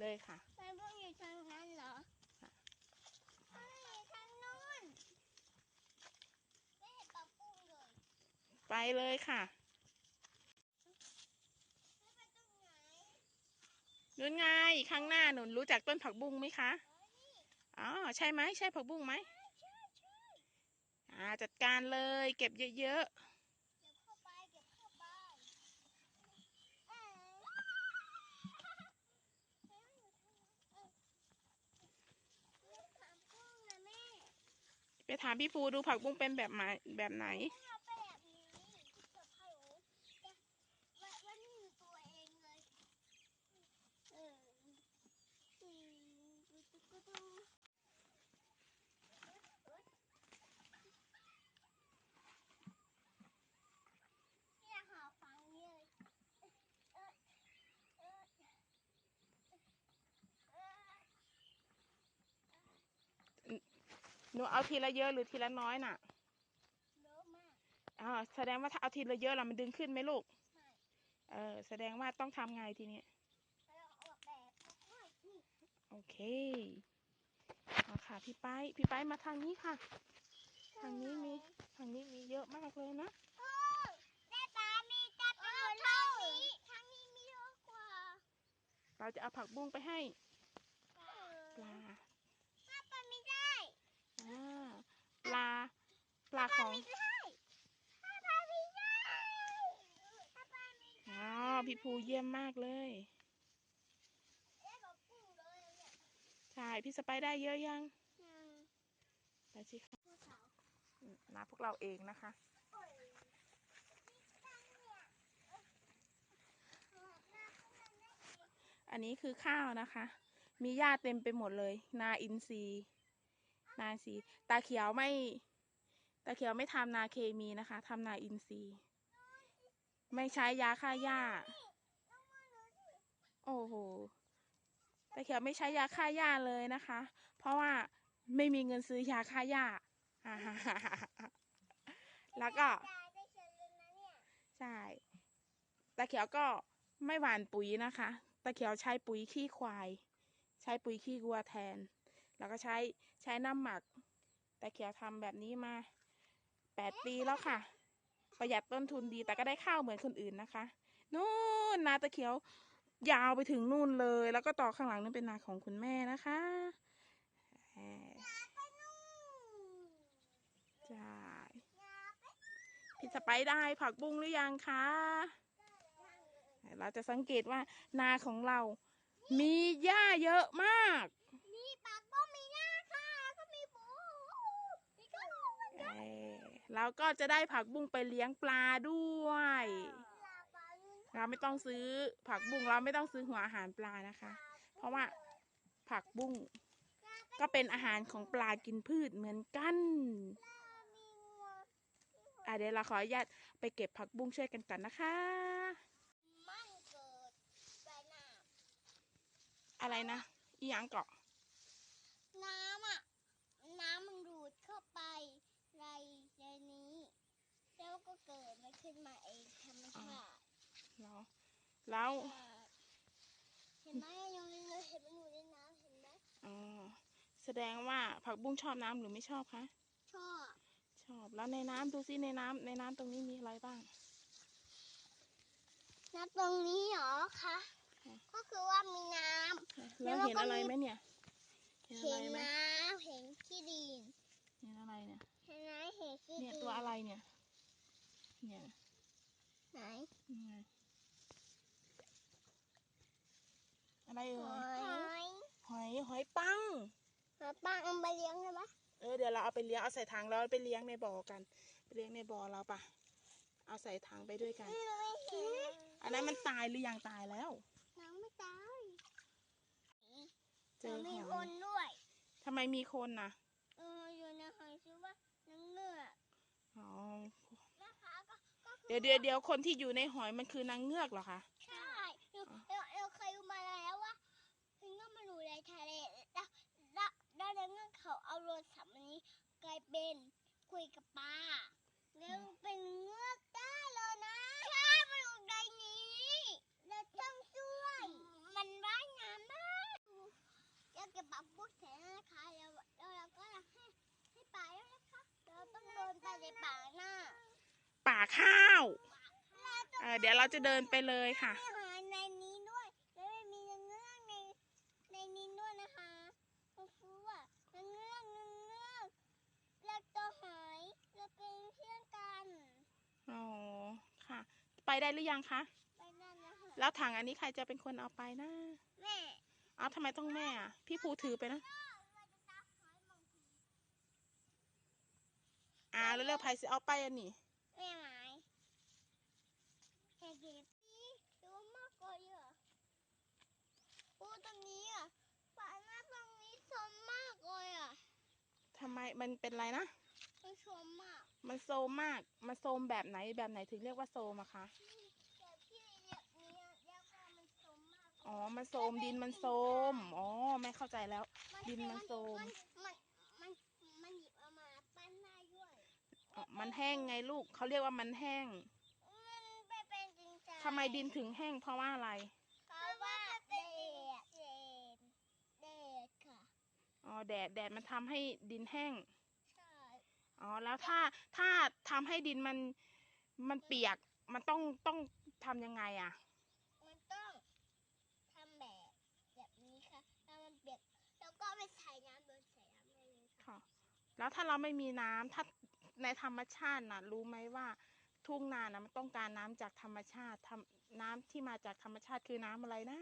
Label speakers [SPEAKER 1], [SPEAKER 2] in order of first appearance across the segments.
[SPEAKER 1] เลยค่ะ
[SPEAKER 2] ไปเพิ่งอยู่ทางนั้นเหรอ
[SPEAKER 1] ค่ะ
[SPEAKER 2] ไม่อยู่ทางนู้นไม่เห็นปลาปุ้งเลย
[SPEAKER 1] ไปเลยค่ะ
[SPEAKER 2] ไม่ไปตรงไหน
[SPEAKER 1] นุ่นไงข้างหน้าหนุนรู้จักต้นผักบุ้งไหมคะ
[SPEAKER 2] เออนี่
[SPEAKER 1] อ๋อใช่ไหมใช่ผักบุ้งไหม
[SPEAKER 2] ใช่ใช่
[SPEAKER 1] อ่าจัดการเลย เก็บเยอะ
[SPEAKER 2] เก็บเข้าไปเก็บเข้าไปเออแล้วอยู่ทางนั้นเออเรียกปลาปุ้งนะแม่
[SPEAKER 1] ๆ ไปถามพี่ปูดูผักบุ้งเป็นแบบไหนแบบไหน
[SPEAKER 2] ที่เกิดไข่โอ๊ตแต่ว่าว่านี่คือตัวเองเลย เอออืมดูดูดูดูเนี่ยหาฟังเนี่ยเลยเออเออเออ
[SPEAKER 1] หนูเอาทีละเยอะหรือทีละน้อยน่ะ
[SPEAKER 2] เยอะมาก
[SPEAKER 1] อ๋อแสดงว่าถ้าเอาทีละเยอะล่ะมันดึงขึ้นไหมลูก
[SPEAKER 2] ไม่
[SPEAKER 1] เออแสดงว่าต้องทำไงทีนี้
[SPEAKER 2] เราออกแบบไม่นี่
[SPEAKER 1] โอเคเอาค่ะพี่ไปายพี่ไปายมาทางนี้ค่ะ ทางนี้มีทางนี้มีเยอะมากเลยนะ
[SPEAKER 2] โอ้ได้ปลามีแต่ปลาทางนี้ทางนี้มีเยอะกว่า
[SPEAKER 1] เราจะเอาผักบุ้งไปให้ปลา
[SPEAKER 2] ถ้าปลาไม่ได้
[SPEAKER 1] อ่า ปลา ปลาของอ๋อพี่ภูเยี่ยมมากเลย
[SPEAKER 2] ได้กับกุ้งเลยเนี่ย
[SPEAKER 1] ใช่ พี่สไปได้เยอะยัง
[SPEAKER 2] อืม
[SPEAKER 1] ไปสิค่ะ
[SPEAKER 2] ภูเขา
[SPEAKER 1] อืมนพวกเราเองนะคะ
[SPEAKER 2] โอ้ยมีตังค์เนี่ยเอ้ยเอาหน้าเข้ามาได้อีก
[SPEAKER 1] อันนี้คือข้าวนะคะ มีหญ้าเต็มไปหมดเลย นาอินทรีย์ นาอินทรีตาเขียวไม่ ตาเขียวไม่ทำนาเคมีนะคะทำนาอินทรีย์ ไม่ใช้ยาฆ่าหญ้า โอ้โหตาเขียวไม่ใช้ยาฆ่าหญ้าเลยนะคะ เพราะว่าไม่มีเงินซื้อยาฆ่าหญ้า แล้วก็ใช่ตาเขียวก็ไม่หว่านปุ๋ยนะคะ ตาเขียวใช้ปุ๋ยขี้ควาย ใช้ปุ๋ยขี้วัวแทน แล้วก็ใช้ใช้น้ำหมักตาเขียวทำแบบนี้มาแปดปีแล้วค่ะ ประหยัดต้นทุนดีแต่ก็ได้ข้าวเหมือนคนอื่นนะคะ นู่นนาตะเขียวยาวไปถึงนู่นเลย แล้วก็ต่อข้างหลังนั่นเป็นนาของคุณแม่นะคะแหม
[SPEAKER 2] ไปนู่น
[SPEAKER 1] ใช่
[SPEAKER 2] อย่า
[SPEAKER 1] พี่สไปได้ผักบุ้งหรือยังคะ
[SPEAKER 2] เรา
[SPEAKER 1] จะสังเกตว่านาของเรา มีหญ้าเยอะมาก
[SPEAKER 2] มีปาก
[SPEAKER 1] อเราก็จะได้ผักบุ้งไปเลี้ยงปลาด้วย เราไม่ต้องซื้อผักบุ้งเราไม่ต้องซื้อหัวอาหารปลานะคะ เพราะว่าผักบุ้งก็เป็นอาหารของปลากินพืชเหมือนกันอะเดี๋ยวเราขออนุญาตไปเก็บผักบุ้งช่วยกันก่อนนะคะ
[SPEAKER 2] มันเกิดไปน้
[SPEAKER 1] อะไรนะอีหยังเกาะ
[SPEAKER 2] น้ำอะ น้ำมันดูดเข้าไป แล้วก็เกิดมันขึ้นมาเองธรรมชาติ
[SPEAKER 1] เหรอแล้ว
[SPEAKER 2] เห็นไหมยังเลยเห็นมันอยู่ในน้ำเห็นไหม
[SPEAKER 1] อ๋อแสดงว่าผักบุ้งชอบน้ำหรือไม่ชอบคะ
[SPEAKER 2] ชอบ
[SPEAKER 1] ชอบแล้วในน้ำดูซิในน้ำในน้ำตรงนี้มีอะไรบ้าง
[SPEAKER 2] น้ำตรงนี้เหรอคะ
[SPEAKER 1] ค่ะ
[SPEAKER 2] ก็คือว่ามีน้ำ
[SPEAKER 1] แล้วเห็นอะไรไหมเนี่ยเห็น
[SPEAKER 2] เห็
[SPEAKER 1] อะไร
[SPEAKER 2] น
[SPEAKER 1] ไหม
[SPEAKER 2] น้ำเห็นขี้ดิน
[SPEAKER 1] เห็นอะไรเนี่ย
[SPEAKER 2] เห็นไหมเห็นขี้
[SPEAKER 1] เนี่ย
[SPEAKER 2] ดิน
[SPEAKER 1] ตัวอะไรเนี่ย เนี่ย
[SPEAKER 2] ไหน
[SPEAKER 1] นี่ไงอะไร
[SPEAKER 2] ห
[SPEAKER 1] เอ่
[SPEAKER 2] อยย
[SPEAKER 1] หอยหอยปัง
[SPEAKER 2] หอยปังเอาไปเลี้ยงได้ไหม
[SPEAKER 1] เออเดี๋ยวเราเอาไปเลี้ยงเอาใส่ถังแล้วไปเลี้ยงในบ่อกัน ไปเลี้ยงในบ่อเราปะเอาใส่ถังไปด้วยกัน
[SPEAKER 2] ไม่ไม่เห็น
[SPEAKER 1] อันนั้นมันตายหรือยังตายแล้ว
[SPEAKER 2] น้องไม่ตาย
[SPEAKER 1] เจอห
[SPEAKER 2] มี
[SPEAKER 1] อย
[SPEAKER 2] คนด้วย
[SPEAKER 1] ทำไมมีคนน่ะ
[SPEAKER 2] เอออยู่ในหอยชื่อว่าน้องเงือก
[SPEAKER 1] อ๋อ
[SPEAKER 2] นะคะก็ก็คือ
[SPEAKER 1] เดี๋ยวเดี๋ยวเดี๋ยวคนที่อยู่ในหอยมันคือนางเงือกเหรอคะ
[SPEAKER 2] ใช่เราเราเราเคยรู้มาแล้วว่าถึงก็มาอยู่ในทะเลแล้วแล้วแล้วในเงื่อนเขาเอาโทรศัพท์อันนี้กลายเป็นคุยกับปลาแล้วเป็นเงือกได้เลยนะใช่มันอยู่ในนี้เราต้องช่วย มันว่ายน้ำได้ เก็บปักพวกแสนนะคะแล้วแล้วเราก็จะให้ให้ป่าแล้วนะคะเราต้องเดินไปในป่าหน้า
[SPEAKER 1] ป่าข้าว
[SPEAKER 2] เอ
[SPEAKER 1] อเดี๋ยวเราจะเดินไปเลยค่ะ
[SPEAKER 2] ในนี้ด้วยแล้วมีเงือกในในนี้ด้วยนะคะคุณครูอะเงือกเงือกแล้วตัวหายเราเป็นเพื่อนกัน
[SPEAKER 1] อ๋อค่ะ ไปได้หรือยังคะ
[SPEAKER 2] ไปนั่นนะคะ
[SPEAKER 1] แล้วถังอันนี้ใครจะเป็นคนเอาไปนะ
[SPEAKER 2] แม่
[SPEAKER 1] เอ้าทำไมต้องแม่อะพี่ภูถือไปนะอ่าแล้วเลือกใครจะเอาไปอันนี้
[SPEAKER 2] แม่หมายเห็นดีดูมากกว่าเยอะโอ้ตรงนี้อะป่าหน้าตรงนี้สมมากเลยอะ
[SPEAKER 1] ทำไมมันเป็นไรนะ
[SPEAKER 2] มันสมมาก
[SPEAKER 1] มันโซมมาก มันโซมแบบไหนแบบไหนถึงเรียกว่าโซมอะคะ
[SPEAKER 2] แต่พี่เรียกนี้เรียกว่ามันสมมาก
[SPEAKER 1] อ๋อ มันโซมดินมันโซม อ๋อ ไม่เข้าใจแล้ว ดินมันโทรม
[SPEAKER 2] มัน มัน มันหยิบเอามาปั้นได้ด้วย
[SPEAKER 1] อ๋อมันแห้งไงลูก เขาเรียกว่ามันแห้ง
[SPEAKER 2] มันไปเป็นจริงจัง
[SPEAKER 1] ทำไมดินถึงแห้งเพราะว่าอะไร
[SPEAKER 2] เพราะว่าเด็ดเด็ดเด็ดค่ะ
[SPEAKER 1] อ๋อแดดแดดมันทำให้ดินแห้ง
[SPEAKER 2] ใช่
[SPEAKER 1] อ๋อแล้วถ้าถ้าทำให้ดินมันมันเปียกมันต้องต้องทำยังไงอะ
[SPEAKER 2] มันต้องทำแบบแบบนี้ค่ะถ้ามันเปียกแล้วก็ไปใส่น้ำโดนใส่น้ำได้เลยค่ะ
[SPEAKER 1] ค่ะ แล้วถ้าเราไม่มีน้ำถ้าในธรรมชาติน่ะ รู้ไหมว่าทุ่งนานะมันต้องการน้ำจากธรรมชาติทำน้ำที่มาจากธรรมชาติคือน้ำอะไรนะ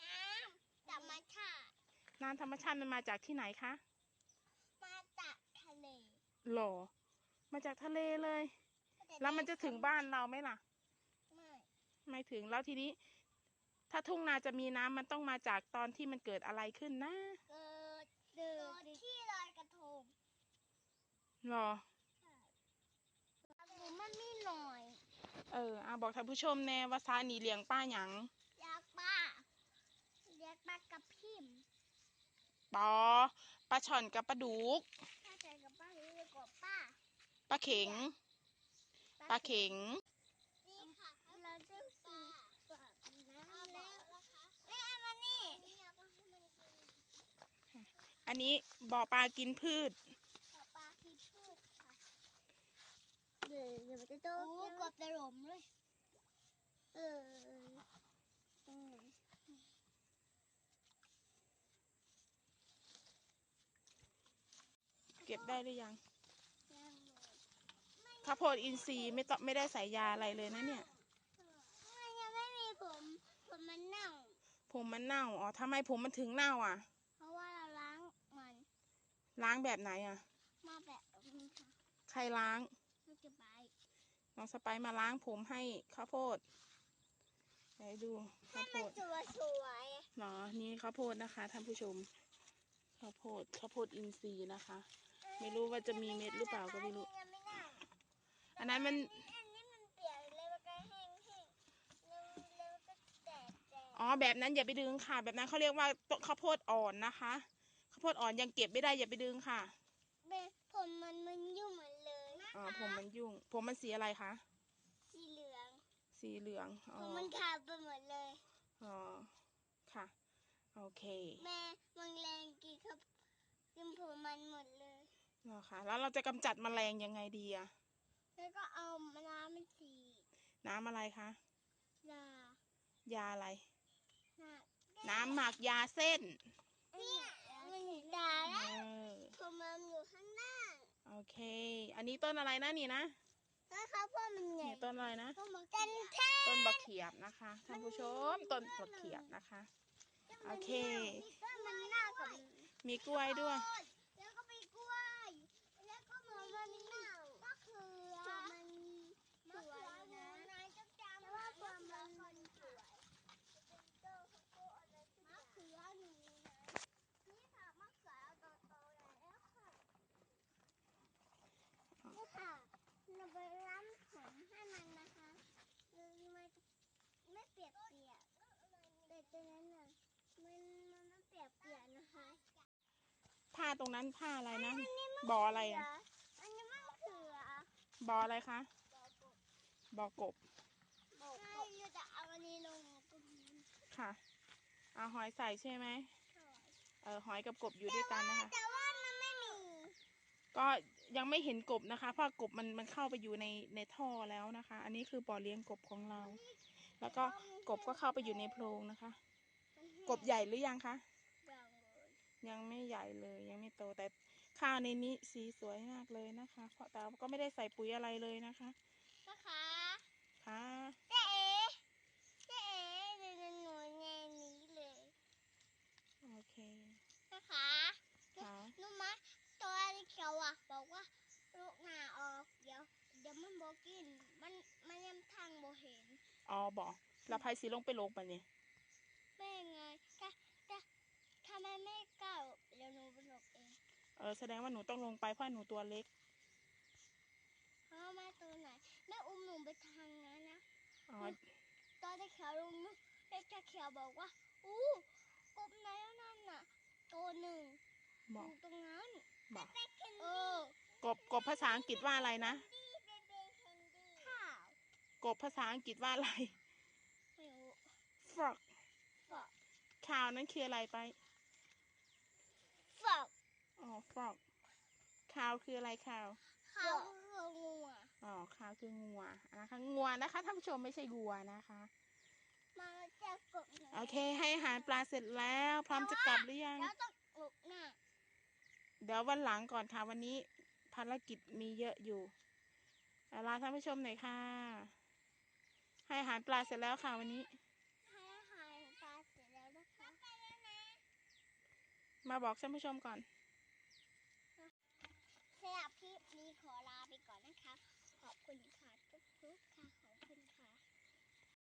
[SPEAKER 2] น้ำธรรมชาติ
[SPEAKER 1] น้ำธรรมชาติมันมาจากที่ไหนคะ
[SPEAKER 2] มาจากทะเล
[SPEAKER 1] หรอ มาจากทะเลเลย แล้วมันจะถึงบ้านเราไหมล่ะ
[SPEAKER 2] ไม่
[SPEAKER 1] ไม่ถึงแล้วทีนี้ ถ้าทุ่งนาจะมีน้ำมันต้องมาจากตอนที่มันเกิดอะไรขึ้นนะ
[SPEAKER 2] เกิดเกิดที่ลอยกระทง
[SPEAKER 1] หรอ
[SPEAKER 2] หรือมันไม่หน่อย
[SPEAKER 1] เอออะบอกท่านผู้ชมแน่ว่าซาหนีเลี้ยงป้าหยัง
[SPEAKER 2] อยากป้าเรียกป้ากับพิมพ์
[SPEAKER 1] ปอปลาช่อนกับปลาดุก
[SPEAKER 2] ถ้าใจกับป้าหรือเรียกว่าป้า
[SPEAKER 1] ปลาเข็งปลาเข็ง
[SPEAKER 2] นี่ค่ะเราจะกินแบบน้ำแล้วแม่มานี่
[SPEAKER 1] อันนี้บ่อปลากินพืช
[SPEAKER 2] ปลาที่พืชค่ะเดี๋ยวเดี๋ยวมันจะโตโอ้กบจะหลมเลยเออตรงไหน
[SPEAKER 1] เก็บ ได้หรือยัง
[SPEAKER 2] ยังเลย
[SPEAKER 1] ข้าวโพดอินทรีย์ไม่ต้องไม่ได้ใส่ยาอะไรเลยนะเนี่ย
[SPEAKER 2] มันยังไม่มีผมผมมันเน่า
[SPEAKER 1] ผมมันเน่า อ๋อทำไมผมมันถึงเน่าอะ
[SPEAKER 2] เพราะว่าเราล้างมัน
[SPEAKER 1] ล้างแบบไหนอะ
[SPEAKER 2] มาแบบนี้ค่ะ
[SPEAKER 1] ใครล้าง
[SPEAKER 2] มันจะไป
[SPEAKER 1] น้องสไปซ์มาล้างผมให้ข้าวโพด ไหนดูข้าวโพ
[SPEAKER 2] มัน
[SPEAKER 1] ด
[SPEAKER 2] สวยสวย
[SPEAKER 1] เนาะนี่ข้าวโพดนะคะท่านผู้ชมข้าวโพดข้าวโพดอินทรีย์นะคะ ไม่รู้ว่าจะมีเม็ดหรือเปล่าก็ไม่รู้
[SPEAKER 2] ยังไม่เน่า
[SPEAKER 1] อันนั้นมัน
[SPEAKER 2] อันนี้มันเปียกเลยมันก็แห้งแห้งแล้วแล้วก็แตกแตก
[SPEAKER 1] อ๋อแบบนั้นอย่าไปดึงค่ะ แบบนั้นเขาเรียกว่าต้นข้าวโพดอ่อนนะคะข้าวโพดอ่อนยังเก็บไม่ได้อย่าไปดึงค่ะ
[SPEAKER 2] เป็นผมมันมันยุ่งเหมือนเลยนะ
[SPEAKER 1] อ๋อผมมันยุ่ง ผมมันสีอะไรคะ
[SPEAKER 2] สีเหลือง
[SPEAKER 1] สีเหลือง
[SPEAKER 2] ผ
[SPEAKER 1] อ๋อ
[SPEAKER 2] มมันขาวไปหมดเลย
[SPEAKER 1] อ๋อค่ะ โอเค
[SPEAKER 2] แม่มันแรงกินครับกินผมมันหมดเลย
[SPEAKER 1] เนาะค่ะแล้วเราจะกำจัดแมลงยังไงดีอะ
[SPEAKER 2] แล้วก็เอามะนาวมันสี
[SPEAKER 1] น้ำอะไรคะ
[SPEAKER 2] ยายา
[SPEAKER 1] อะไร
[SPEAKER 2] น่ะ
[SPEAKER 1] น้ำหมักยาเส้น
[SPEAKER 2] เนี่ยมันดา
[SPEAKER 1] เอ
[SPEAKER 2] แล้ว
[SPEAKER 1] อ
[SPEAKER 2] ผมมันอยู่ข้างหน้า
[SPEAKER 1] โอเค อันนี้ต้นอะไรนะนี่นะ
[SPEAKER 2] แล้วเขาพ่อมันใหญ่
[SPEAKER 1] นี่ต้นอะไรนะ
[SPEAKER 2] ก็มากันแท้
[SPEAKER 1] ต้นบักเขียบนะคะท่านผู้ชมต้นบักเขียบนะคะ โอเค
[SPEAKER 2] ก็มันหน้ากับ
[SPEAKER 1] มีกล้วยด้วย
[SPEAKER 2] แล้วก็ไปกล้วย แล้วก็มันมันหน้ามะเขือมันมะเขือนะแต่ว่าความมันสวยมะเขือหนูนะนี่ค่ะมะเขือโตๆแล้วค่ะนี่ค่ะเราไปล้างผมให้มันนะคะมันไม่ เปียกเปียกๆแต่ตรงนั้นน่ะมันมันไม่เปียกเปียกๆนะคะ
[SPEAKER 1] ผ้าตรงนั้นผ้าอะไรนะบ่ออะไรอะ
[SPEAKER 2] อันนี้มะเขือ
[SPEAKER 1] บ่ออะไรคะบ่อกบ
[SPEAKER 2] ใช่เราจะเอาอันนี้ลงตรงนี้
[SPEAKER 1] ค่ะเอาหอยใส่ใช่ไหมเออหอยกับกบอยู่ด้วยกันนะคะ
[SPEAKER 2] แต่ว่ามันไม่มี
[SPEAKER 1] ก็ยังไม่เห็นกบนะคะเพราะกบมันมันเข้าไปอยู่ในในท่อแล้วนะคะ อันนี้คือบ่อเลี้ยงกบของเรา แล้วก็กบก็เข้าไปอยู่ในโพรงนะคะ กบใหญ่หรือยังคะ
[SPEAKER 2] ยังเลย
[SPEAKER 1] ยังไม่ใหญ่เลยยังไม่โตแต่ข้าวในนี้สีสวยมากเลยนะคะ เพราะแต่ก็ไม่ได้ใส่ปุ๋ยอะไรเลยนะคะ
[SPEAKER 2] ค่ะ เจ๊เอ๋เจ๊เอ๋หนูหนูแนนี้เลย
[SPEAKER 1] โอเค
[SPEAKER 2] นะคะ
[SPEAKER 1] ค่ะ
[SPEAKER 2] รู้ไหมตัวเขียวอะบอกว่าลูกหนาออกเดี๋ยวเดี๋ยวมันบอกกินมันมันยังทางบ่เห็น
[SPEAKER 1] อ๋อบอกแล้วไพสีลงไปลงไปนี่
[SPEAKER 2] แม่ไงถ้าถ้าถ้ามันไม่กล้าเดี๋ยวหนูไปหลบเอง
[SPEAKER 1] เออแสดงว่าหนูต้องลงไปเพราะหนูตัวเล็ก
[SPEAKER 2] เพราะแม่ตัวไหนแม่อุ้มหนูไปทางนั้นนะ
[SPEAKER 1] อ๋อ
[SPEAKER 2] ตอนที่เขียวลงนู้นเด็กจะเขียวบอกว่าอู้กบไหนแล้วนั่นน่ะตัวหนึ่ง
[SPEAKER 1] บ
[SPEAKER 2] อ
[SPEAKER 1] อก
[SPEAKER 2] ยู่ตรงนั้น
[SPEAKER 1] บอก
[SPEAKER 2] เออก
[SPEAKER 1] บกบภาษาอังกฤษว่าอะไรนะ
[SPEAKER 2] ข้าว
[SPEAKER 1] กบภาษาอังกฤษว่าอะไร
[SPEAKER 2] ไม่รู้
[SPEAKER 1] frog
[SPEAKER 2] ฝอก
[SPEAKER 1] ข้าวนั้นคืออะไรไป
[SPEAKER 2] ฝอก
[SPEAKER 1] อ๋อ frog ข้าวคืออะไรข้าว
[SPEAKER 2] เขาคืองูอะ
[SPEAKER 1] อ๋อข้าวคืองัวนะคะงัวนะคะท่านผู้ชมไม่ใช่วัวนะคะ
[SPEAKER 2] มาจะกบไหน
[SPEAKER 1] โอเค ให้อาหารปลาเสร็จแล้ว พร้อมจะกลับหรือยัง
[SPEAKER 2] แล้วต้องหลบหน้า
[SPEAKER 1] เดี๋ยววันหลังก่อนค่ะวันนี้ภารกิจมีเยอะอยู่เอาลาท่านผู้ชมหน่อยค่ะ ให้อาหารปลาเสร็จแล้วค่ะวันนี้
[SPEAKER 2] ให้อาหารปลาเสร็จแล้วนะคะไปแล้วนะ
[SPEAKER 1] มาบอกท่านผู้ชมก่อน